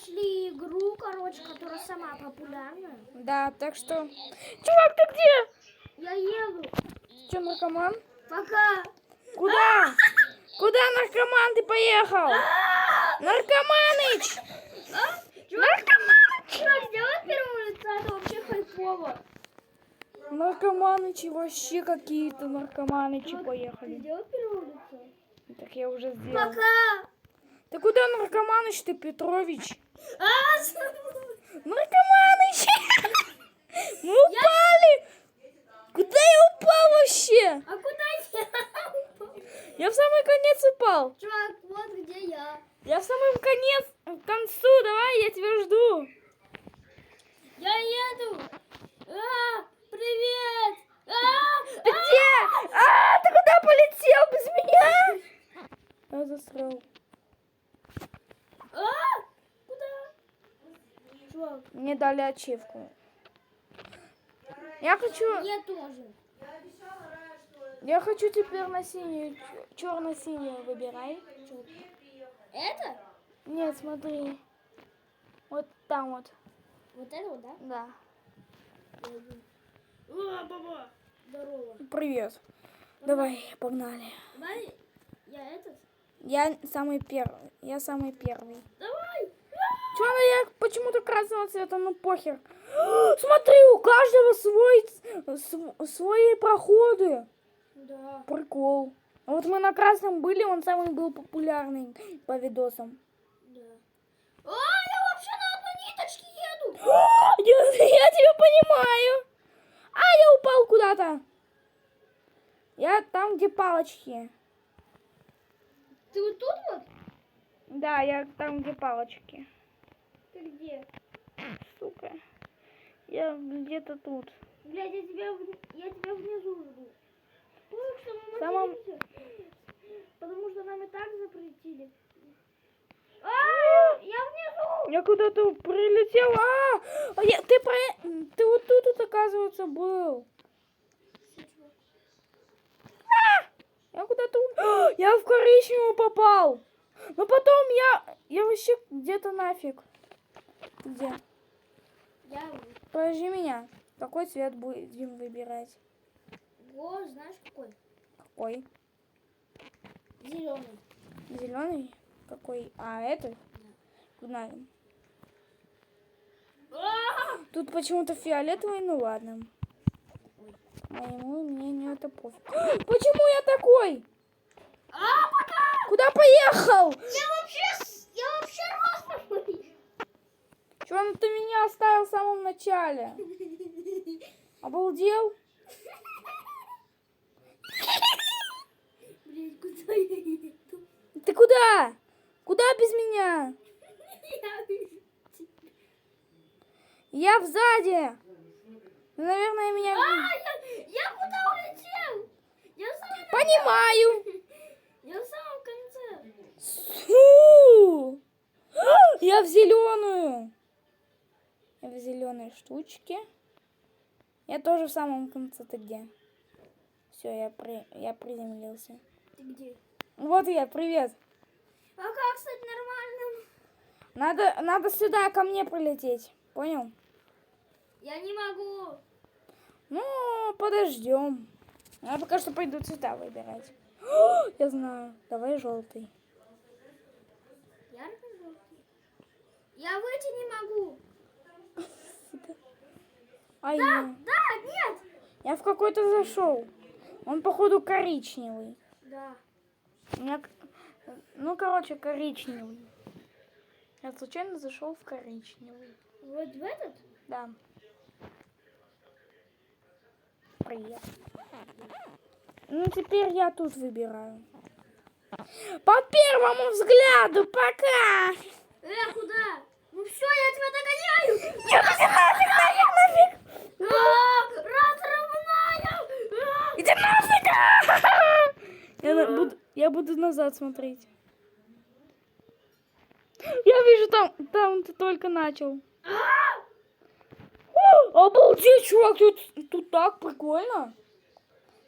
нашли игру, короче, которая сама популярная. Да, так что... Чувак, ты где? Я еду. Че, наркоман? Пока. Куда? Куда наркоман ты поехал? Наркоманыч! Наркоманыч! Чувак, сделай первого лица, это вообще хайпово. Наркоманычи вообще какие-то наркоманычи Чувак, Ты поехали. сделай первого лица. Так я уже сделал. Пока. Ты куда, наркоманыч ты, Петрович? А, Наркоманыч! Мы упали! Куда я упал вообще? а куда я? Я в самый конец упал. Чувак, вот где я. Я в самый конец, к концу, давай, я тебя жду. Я еду. А, привет. А, Ты где? А, ты куда полетел без меня? Я засрал. а, Мне дали ачивку. Я хочу, я тоже. я хочу теперь на синюю, черно-синюю выбирай. Это? Нет, смотри. Вот там вот, Вот это вот, да? да. О, баба. Здорово. Привет. Давай, погнали. Давай, я этот. Я самый первый. Я самый первый. Давай. Ну я почему-то красного цвета, ну похер. Смотри, у каждого свой, св- свои проходы. Да. Прикол. А Вот мы на красном были, он самый был популярный по видосам. Да. А, я вообще на одной ниточке еду. Я, я тебя понимаю. А, я упал куда-то. Я там, где палочки. Ты вот тут вот? Да, я там, где палочки. Ты где? Сука. Я где-то тут. Блядь, я тебя, я тебя внизу жду. Потому что мы Самом-. Потому что нам и так запретили. А, я внизу. Я куда-то прилетел. А, а я- ты, про... ты вот тут, вот, оказывается, был. А, я куда-то... А, Я в коричневую попал. Но потом я... Я вообще где-то нафиг. Где? Я Подожди меня. Какой цвет будем выбирать? го, знаешь какой? Какой? Зеленый. Зеленый? Какой? А, этот? Куда? А, Тут почему-то фиолетовый, ну ладно. Моему мнению это пофиг. Почему я такой? а, пока. Куда поехал? Я вообще, я вообще. Ну ты меня оставил в самом начале? Обалдел? Блядь, куда я еду? Ты куда? Куда без меня? Я сзади. Ну, Наверное, меня... А, я, я куда улетел? Я в самом, Понимаю. я в самом конце. Су! Я в зеленую. В зеленой штучке. Я тоже в самом конце. Ты где? Все, я, при... я приземлился. Ты где? Вот я, привет. А как стать нормальным? Надо, надо сюда ко мне прилететь. Понял? Я не могу. Ну, подождем. Я пока что пойду цвета выбирать. Я знаю. Давай желтый. Ярко-желтый. Я выйти не могу. Ай, Да, ну. да, нет. я в какой-то зашел. Он, походу, коричневый. Да. У меня Ну, короче, коричневый. Я случайно зашел в коричневый. Вот в этот? Да. Привет. Ну, теперь я тут выбираю. По первому взгляду, пока! Э, куда? Ну все, я тебя догоняю. Нет, иди нафиг, нафиг, нафиг! А, разрывная. А. Иди нафиг! Я, буду, я буду назад смотреть. Я вижу, там, там ты только начал. А. О, обалдеть, чувак, тут, тут так прикольно.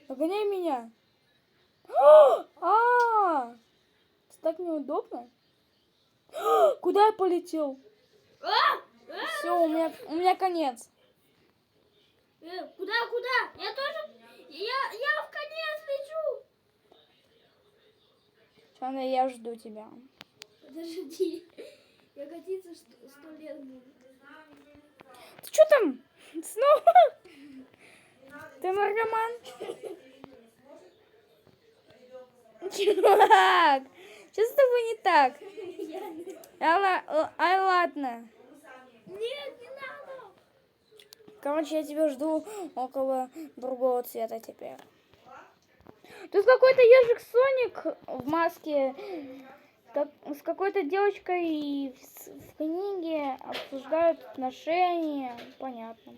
Догоняй меня. О, А, так неудобно. Куда я полетел? Все, у меня, у меня конец. Э, куда, куда? Я тоже... Я, я в конец лечу. Ладно, я жду тебя. Подожди. Я катиться сто, сто лет буду. Ты что там? Снова? Ты наркоман? Чувак, что с тобой не так? Я не- А, ла- а ладно. Нет, не надо. Короче, я тебя жду около другого цвета теперь. Тут какой-то ежик Соник в маске как- с какой-то девочкой в, в книге обсуждают отношения. Понятно.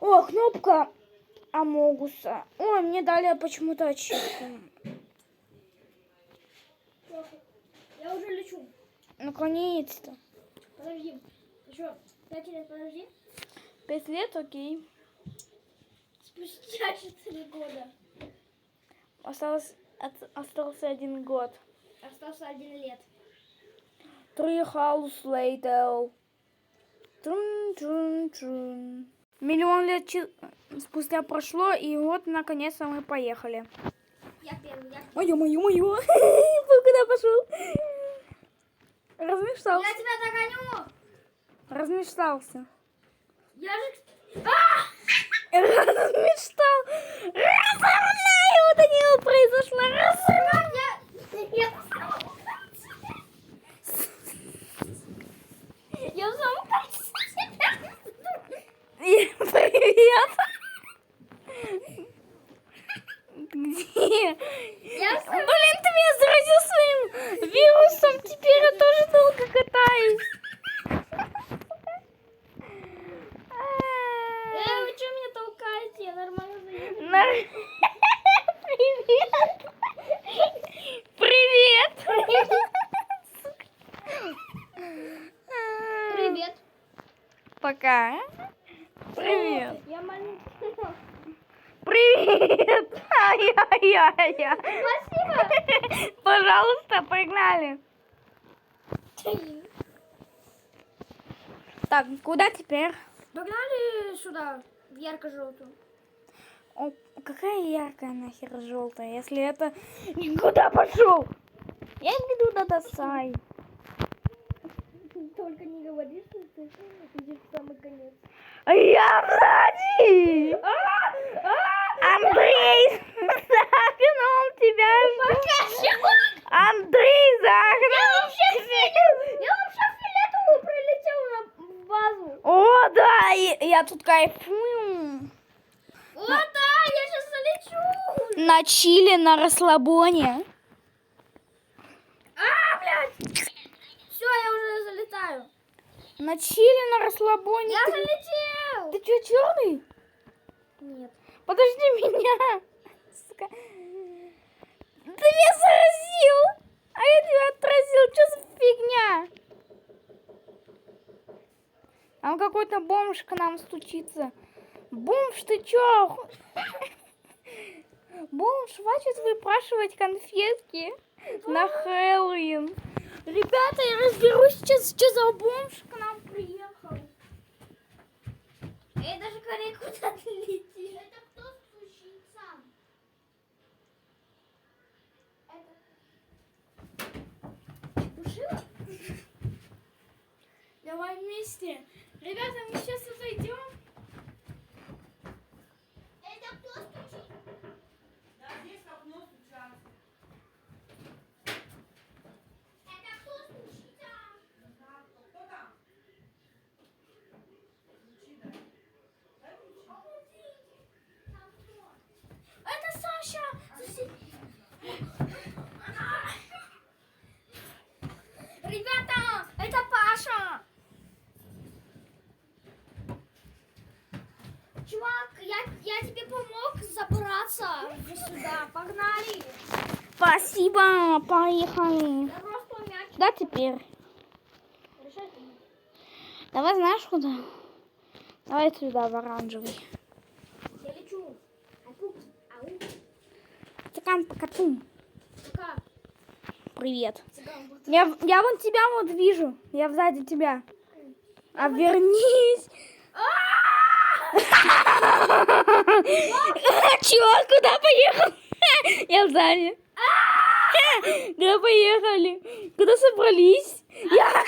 О, кнопка Амогуса. Ой, мне дали почему-то ачивку. Я уже лечу. Наконец-то. Подожди. Еще пять лет, подожди. Пять лет, окей. Спустя четыре года. Осталось, от- остался один год. Остался один лет. Three house later. Трун, трун, трун. Миллион лет чи- спустя прошло, и вот наконец-то мы поехали. Я первый, я Ой, мою, мою. Куда пошел? Размечтался. Я тебя догоню. Размечтался. Я же... А! Размечтал. Разорваю, вот у него произошло. Разорваю. Я... Я конце. Я Привет. Где? Я. Блин, ты меня заразил своим вирусом. Теперь я тоже долго катаюсь. Э, вы что меня толкаете? Я нормально заеду. На- Привет. Привет. Привет. Пока. Привет. Я маленький. Привет. Ай-яй-яй. Спасибо. Пожалуйста, погнали. Так, куда теперь? Погнали сюда, в ярко-желтую. О, какая яркая нахер желтая, если это никуда пошел. Я иду до Досай. Только не говори, что ты идешь в самый конец. А я сзади! Андрей, за окном тебя ждет. Андрей, за окном. Я вообще фиолетовую прилетел на базу. О, да, я тут кайфую. О, да, я сейчас залечу. На чили, на расслабоне. А, блядь. Все, я уже залетаю. На чили, на расслабоне. Я Ты- залетел. Ты что, черный? Нет. Подожди меня. Сука. Ты меня заразил. А я тебя отразил. Что за фигня? Там какой-то бомж к нам стучится. Бомж, ты чё? Бомж, хватит выпрашивать конфетки на Хэллоуин. Ребята, я разберусь сейчас, что за бомж к нам приехал. Эй, даже Корей куда ты летишь? Это кто стучится? Это... Душила? Давай вместе. Ребята, мы сейчас отойдем. Это кто стучит? Это кто стучится? Там кто? Это Саша. Ребята, это Паша. Чувак, я, я тебе помог забраться сюда. Погнали. Спасибо, поехали. Куда теперь? Ты. Давай знаешь куда? Давай сюда, в оранжевый. Я лечу. Ау. Цыган. Пока. Привет. Цыган, вот. Я, я вон тебя вот вижу. Я сзади тебя. А вернись. Черт, куда поехал? Я в зале. Куда поехали? Куда собрались? Я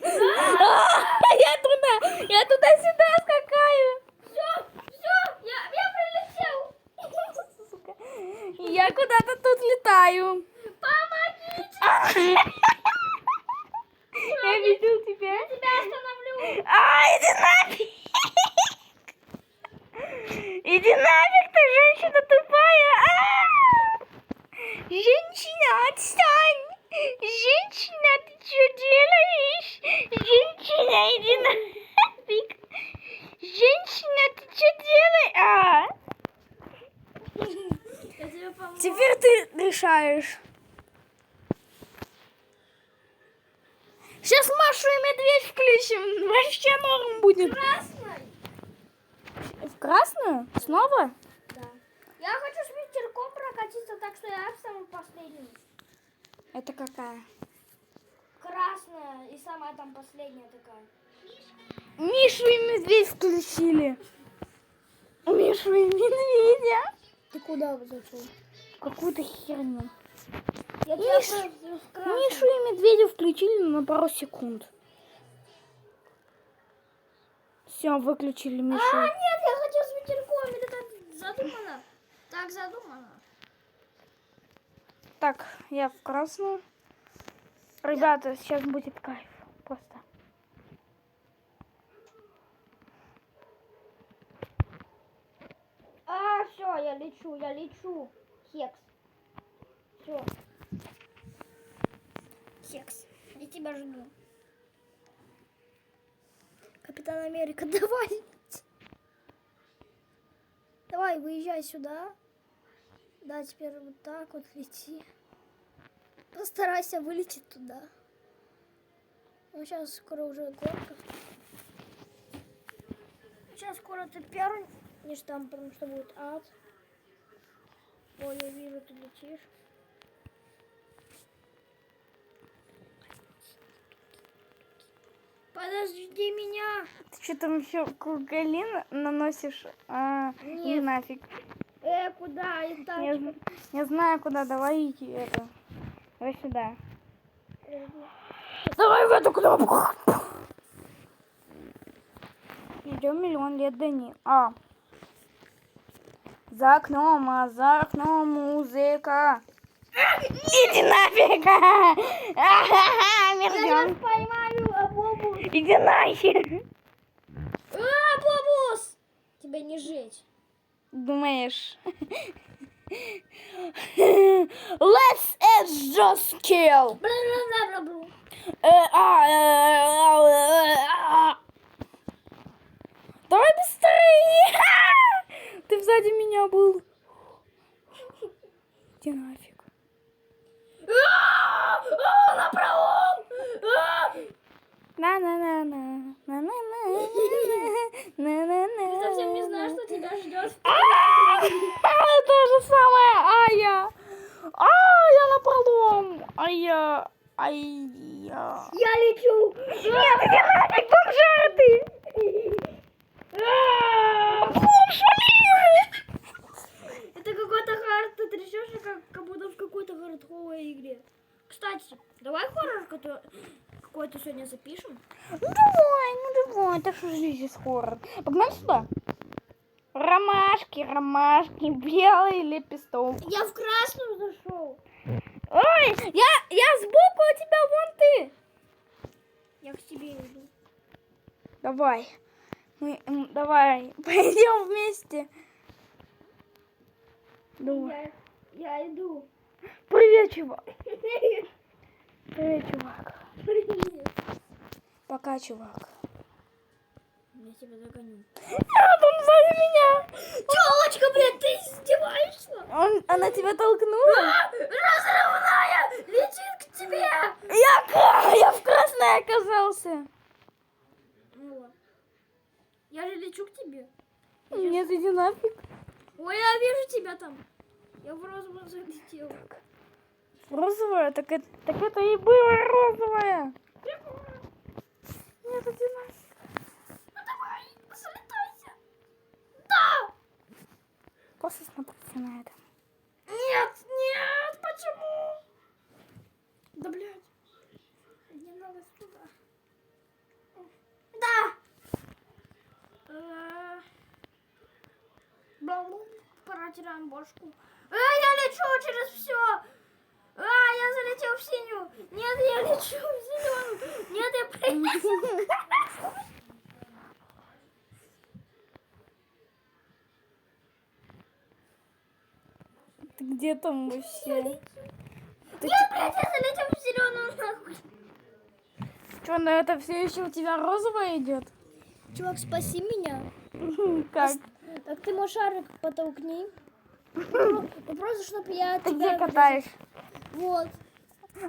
Я туда, я туда-сюда скакаю. Все, все, я, я прилетел. Сука. Я куда-то тут летаю. Помогите, Я видел тебя. тебя остановлю. А, иди нафиг! Иди нафиг, ты женщина тупая! А! Женщина, отстань! Женщина, ты что делаешь? Женщина, иди нафиг! Женщина, ты что делаешь? А! Я тебе помогу. Теперь ты решаешь. Сейчас Машу и Медведь включим. Вообще норм будет. Красный. В красную? Снова? Да. Я хочу с ветерком прокатиться, так что я самый последний. Это какая? Красная и самая там последняя такая. Мишу и Медведь включили. Мишу и Медведя. Ты куда зашел? Какую-то херню. Я Миш, тебя просто в красный. Мишу и Медведя включили на пару секунд. Все, выключили А, Мишу. нет, я хотел с ветерком. Это так задумано. Так задумано. Так, я в красную. Ребята, сейчас будет кайф. Просто. А, все, я лечу, я лечу. Хекс. Все. Хекс, я тебя жду. Капитан Америка, давай. Давай, выезжай сюда. Да, теперь вот так вот лети. Постарайся вылететь туда. Ну, сейчас скоро уже горка. Сейчас скоро ты первый не там, потому что будет ад. О, я вижу, ты летишь. Подожди меня. Ты что там еще круголин наносишь? А, не Нет. нафиг. Э, куда? И. Я, я знаю, куда. Давай иди это. Давай сюда. Давай в эту кнопку. Идем миллион лет до них. А. За окном, а за окном музыка. Иди нафиг! Сейчас поймаю Абобус. Иди нахер. Абобус! Тебя не жить. Думаешь? Let's it's just kill. Э, а, э, э. Давай быстрее! ты сзади меня был? Иди нафиг. Напролом! На-на-на-на. На-на-на. на. Ты совсем не знаешь, что тебя ждет. А, это же самое, а я. А, я напролом. А я. Ай, я. Я лечу. Нет, ты не нафиг бомжар, Кстати, давай хоррор какой-то сегодня запишем. Ну давай, ну давай, так что же здесь хоррор. Погнали сюда. Ромашки, ромашки, белый лепесток. Я в красную зашел. Ой, я, я сбоку, а тебя вон ты. Я к тебе иду. Давай. Мы, давай, пойдем вместе. Давай. Я, я иду. Привет, чувак. Привет, чувак. Привет. Пока, чувак. Я тебя догоню. Он сзади меня. Телочка, блядь, ты издеваешься? Он, она тебя толкнула? А, разрывная! Летит к тебе! Я, я в красной оказался. Ну вот. Я же лечу к тебе. Нет, иди нафиг. Ой, я вижу тебя там. Я в розовую залетела. Розовая? Так это, так это и было розовая. Нет, это динамик. Ну давай, залетайся. Да! Просто смотрите на это. Нет, нет, почему? Да, блядь. Не надо сюда. Да! Э, бла-бла, Протираем бошку. А, я лечу через все. Я залетел в синюю. Нет, я лечу в зеленую. Нет, я прилетел. Ты где там вообще? Нет, блядь, я залетел в зеленую нахуй. Что, на это все еще у тебя розовое идет? Чувак, спаси меня. Как? Так ты мой шарик потолкни. Попроси, чтобы я Ты тебя... где катаешь? Вот.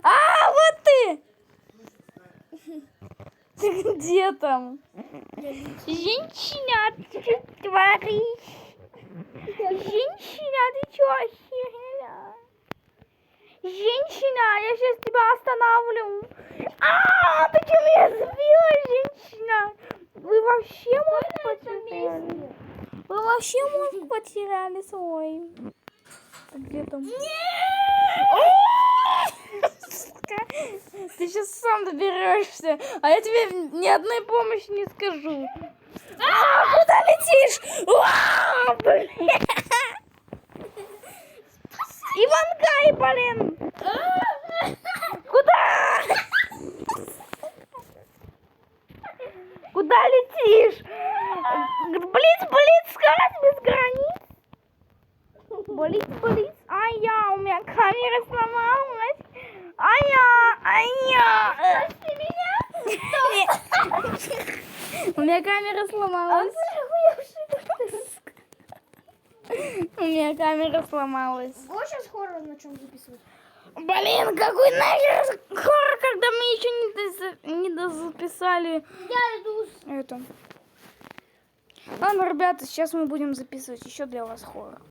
А, вот ты! Ты где там? Женщина, ты что творишь? Женщина, ты что охерела? Женщина, я сейчас тебя останавливаю. А, ты что меня сбила, женщина? Вы вообще мозг потеряли? Вы вообще мозг потеряли свой. Где там? Сука, Ты сейчас сам доберешься, а я тебе ни одной помощи не скажу. А, куда летишь? А, блин. Ивангай, блин! Куда? Куда летишь? Блиц, блиц, скорость без границ. Блиц, блиц. Ай, я, у меня камера сломалась. Ай, я, ай, я. У меня камера сломалась. У меня камера сломалась. Вот сейчас хоррор на чем записывать. Блин, какой нахер хоррор, когда мы еще не, доза- не дозаписали Я иду это. Ладно, ребята, сейчас мы будем записывать еще для вас хоррор.